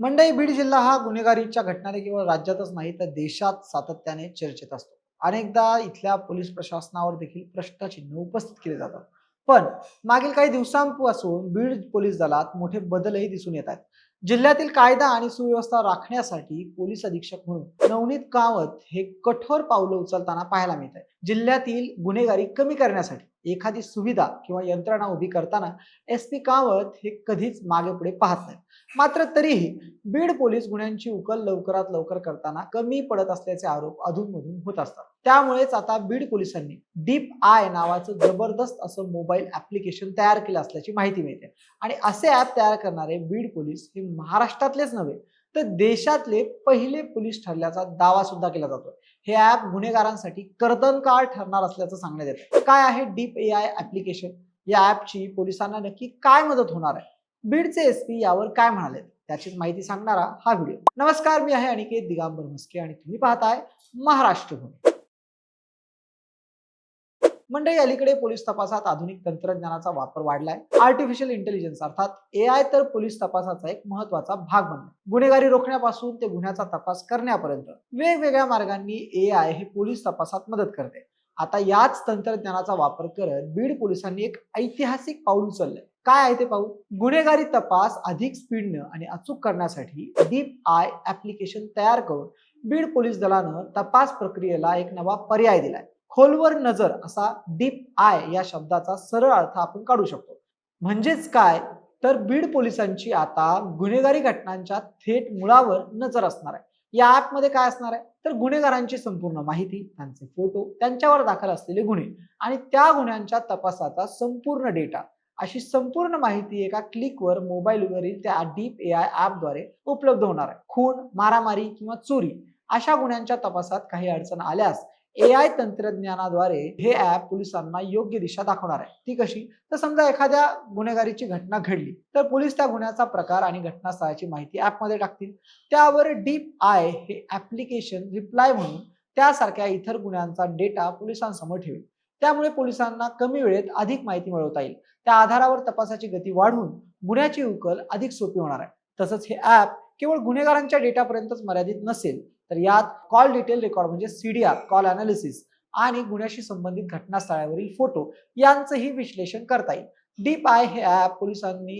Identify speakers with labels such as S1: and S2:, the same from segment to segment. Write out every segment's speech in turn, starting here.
S1: मंडई बीड जिल्हा हा गुन्हेगारीच्या घटनाने केवळ राज्यातच नाही तर देशात सातत्याने चर्चेत असतो. अनेकदा इथल्या पोलीस प्रशासनावर देखील प्रश्नचिन्ह उपस्थित केले जातात. पण मागील काही दिवसांपासून बीड पोलीस दलात मोठे बदलही दिसून येत आहेत. जिल्ह्यातील कायदा आणि सुव्यवस्था राखण्यासाठी पोलीस अधीक्षक म्हणून नवनीत कावत हे कठोर पावलं उचलताना पाहायला मिळत आहे जिल्ह्यातील गुन्हेगारी कमी करण्यासाठी एखादी सुविधा किंवा यंत्रणा उभी करताना एस पी कावत हे कधीच मागे पुढे पाहत नाही. मात्र तरीही बीड पोलीस गुन्ह्यांची उकल लवकरात लवकर करताना कमी पडत असल्याचे आरोप अधूनमधून होत असतात. त्यामुळेच आता बीड पोलिसांनी डीप आय नावाचं जबरदस्त असं मोबाईल ऍप्लिकेशन तयार केलं असल्याची माहिती मिळते. आणि असे ऍप तयार करणारे बीड पोलीस हे महाराष्ट्रातलेच नव्हे तर देशातले पहिले पोलीस ठरल्याचा दावा सुद्धा केला जातो हे ऍप गुन्हेगारांसाठी कर्तनकार ठरणार असल्याचं सांगण्यात येतं काय आहे डीप ए आय ऍप्लिकेशन या ऍपची पोलिसांना नक्की काय मदत होणार आहे? बीडचे एस पी यावर काय म्हणाले त्याचीच माहिती सांगणारा हा व्हिडिओ नमस्कार मी आहे अनिकेत दिगांबर म्हस्के आणि तुम्ही पाहताय महाराष्ट्र भूमी मंडळी अलीकडे पोलीस तपासात आधुनिक तंत्रज्ञानाचा वापर वाढलाय. आर्टिफिशियल इंटेलिजन्स अर्थात ए आय तर पोलीस तपासाचा एक महत्त्वाचा भाग बनला गुन्हेगारी रोखण्यापासून ते गुन्ह्याचा तपास करण्यापर्यंत वेगवेगळ्या मार्गांनी ए आय हे पोलीस तपासात मदत करते. आता याच तंत्रज्ञानाचा वापर करत बीड पोलिसांनी एक ऐतिहासिक पाऊल उचललंय. काय आहे ते पाहू? गुन्हेगारी तपास अधिक स्पीडनं आणि अचूक करण्यासाठी डीप आय ऍप्लिकेशन तयार करून बीड पोलीस दलानं तपास प्रक्रियेला एक नवा पर्याय दिलाय. खोलवर नजर असा डीप आय या शब्दाचा सरळ अर्थ आपण काढू शकतो. म्हणजेच काय? तर बीड पोलिसांची आता गुन्हेगारी घटनांच्या थेट मुळावर नजर असणार आहे. या ऍपमध्ये काय असणार आहे? तर गुन्हेगारांची संपूर्ण माहिती त्यांचे फोटो त्यांच्यावर दाखल असलेले गुन्हे आणि त्या गुन्ह्यांच्या तपासाचा संपूर्ण डेटा अशी संपूर्ण माहिती एका क्लिकवर मोबाईलवरील त्या डीप ए आय ॲपद्वारे उपलब्ध होणार आहे. खून मारामारी किंवा चोरी अशा गुन्ह्यांच्या तपासात काही अडचण आल्यास ए आय तंत्रज्ञानाद्वारे हे ऍप पोलिसांना योग्य दिशा दाखवणार आहे. ती कशी? तर समजा एखाद्या गुन्हेगारीची घटना घडली तर पोलीस त्या गुन्ह्याचा प्रकार आणि घटनास्थळाची माहिती ऍपमध्ये टाकतील. त्यावर डीप आय हे ऍप्लिकेशन रिप्लाय म्हणून त्यासारख्या इतर गुन्ह्यांचा डेटा पोलिसांसमोर ठेवेल. त्यामुळे पोलिसांना कमी वेळेत अधिक माहिती मिळवता येईल. त्या आधारावर तपासाची गती वाढवून गुन्ह्याची उकल अधिक सोपी होणार आहे. तसंच हे ऍप केवळ गुन्हेगारांच्या डेटापर्यंतच मर्यादित नसेल तर यात कॉल डिटेल रेकॉर्ड म्हणजे सीडीआर कॉल अनालिसिस आणि गुन्ह्याशी संबंधित घटनास्थळावरील फोटो यांचंही विश्लेषण करता येईल. डीप आय हे ॲप पोलिसांनी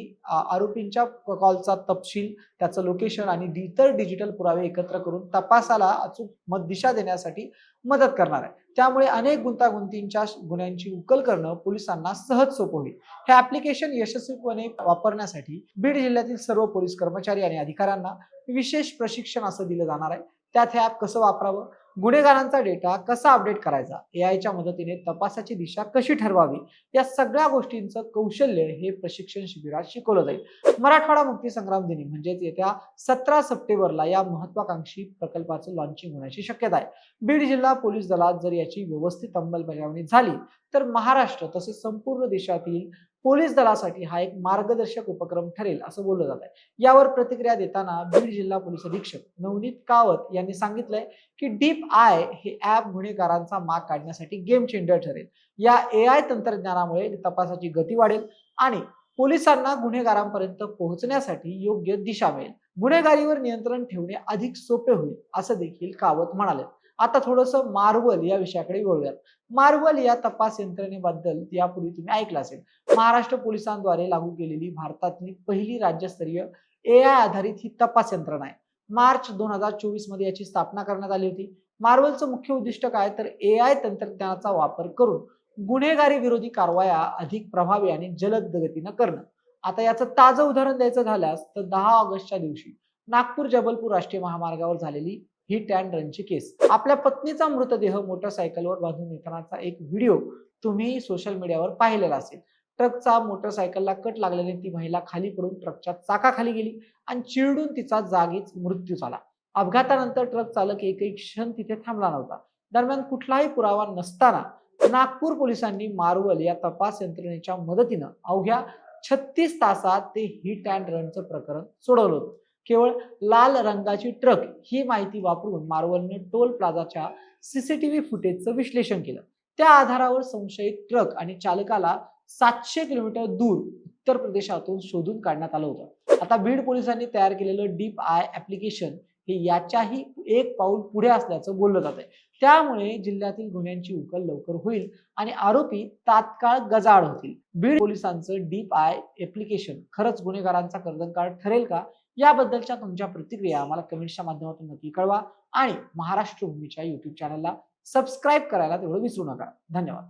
S1: आरोपींच्या कॉलचा तपशील त्याचं लोकेशन आणि इतर डिजिटल पुरावे एकत्र करून तपासाला अचूक मत दिशा देण्यासाठी मदत करणार आहे. त्यामुळे अनेक गुंतागुंतींच्या गुन्ह्यांची उकल करणं पोलिसांना सहज सोपं होईल. हे ऍप्लिकेशन यशस्वीपणे वापरण्यासाठी बीड जिल्ह्यातील सर्व पोलीस कर्मचारी आणि अधिकाऱ्यांना विशेष प्रशिक्षण असं दिलं जाणार आहे. त्यात हे ॲप कसं वापरावं? गुन्हेगारांचा डेटा कसा अपडेट करायचा? एआयच्या मदतीने तपासाची दिशा कशी ठरवावी? या सगळ्या गोष्टींचं कौशल्य हे प्रशिक्षण शिबिरात शिकवलं जाईल. मराठवाडा मुक्ती संग्राम दिनी म्हणजेच येत्या सतरा सप्टेंबरला या महत्वाकांक्षी प्रकल्पाचं लॉन्चिंग होण्याची शक्यता आहे. बीड जिल्हा पोलीस दलात जर याची व्यवस्थित अंमलबजावणी झाली तर महाराष्ट्र तसेच संपूर्ण देशातील पोलीस दलासाठी हा एक मार्गदर्शक उपक्रम ठरेल असं बोललं जात आहे यावर प्रतिक्रिया देताना बीड जिल्हा पोलीस अधीक्षक नवनीत कावत यांनी सांगितलंय की डीप आय हे ऍप गुन्हेगारांचा माग काढण्यासाठी गेम चेंजर ठरेल. या ए आय तंत्रज्ञानामुळे तपासाची गती वाढेल आणि पोलिसांना गुन्हेगारांपर्यंत पोहोचण्यासाठी योग्य दिशा मिळेल. गुन्हेगारीवर नियंत्रण ठेवणे अधिक सोपे होईल असं देखील कावत म्हणाले. आता थोडस मार्वल या विषयाकडे वळूयात. मार्वल या तपास यंत्रणेबद्दल यापूर्वी तुम्ही ऐकलं असेल. महाराष्ट्र पोलिसांद्वारे लागू केलेली भारतातली पहिली राज्यस्तरीय ए आय आधारित ही तपास यंत्रणा आहे. मार्च दोन हजार चोवीसमध्ये याची स्थापना करण्यात आली होती. मार्वलचं मुख्य उद्दिष्ट काय? तर ए आय तंत्रज्ञानाचा वापर करून गुन्हेगारी विरोधी कारवाया अधिक प्रभावी आणि जलद गतीनं करणं. आता याचं ताजं उदाहरण द्यायचं झाल्यास तर दहा ऑगस्टच्या दिवशी नागपूर जबलपूर राष्ट्रीय महामार्गावर झालेली ही टॅन रनची केस. आपल्या पत्नीचा मृतदेह मोटरसायकलवर बांधून येतानाचा एक व्हिडिओ तुम्ही सोशल मीडियावर पाहिलेला असेल. ट्रकचा मोटरसायकलला कट लागल्याने ती महिला खाली पडून ट्रकच्या चाकाखाली गेली आणि चिरडून तिचा जागीच मृत्यू झाला. अपघातानंतर ट्रक चालक एकही क्षण तिथे थांबला नव्हता. दरम्यान कुठलाही पुरावा नसताना नागपूर पोलिसांनी मार्वल या तपास यंत्रणेच्या मदतीनं अवघ्या छत्तीस तासात ते हिट अँड रनचं प्रकरण सोडवलं होतं. केवळ लाल रंगाची ट्रक ही माहिती वापरून मार्वलने टोल प्लाझाच्या सीसीटीव्ही फुटेजचं विश्लेषण केलं. त्या आधारावर संशयित ट्रक आणि चालकाला सातशे किलोमीटर दूर उत्तर प्रदेशातून शोधून काढण्यात आलं होतं. आता बीड पोलिसांनी तयार केलेलं डीप आय ऍप्लिकेशन हे याच्याही एक पाऊल पुढे असल्याचं बोललं जात आहे त्यामुळे जिल्ह्यातील गुन्ह्यांची उकल लवकर होईल आणि आरोपी तात्काळ गजाआड होतील. बीड पोलिसांचं डीप आय ऍप्लिकेशन खरंच गुन्हेगारांचा कर्दनकाळ ठरेल का? याबद्दलच्या तुमच्या प्रतिक्रिया आम्हाला कमेंट्सच्या माध्यमातून नक्की कळवा. आणि महाराष्ट्र भूमीच्या युट्यूब चॅनलला सबस्क्राईब करायला तेवढं विसरू नका. धन्यवाद.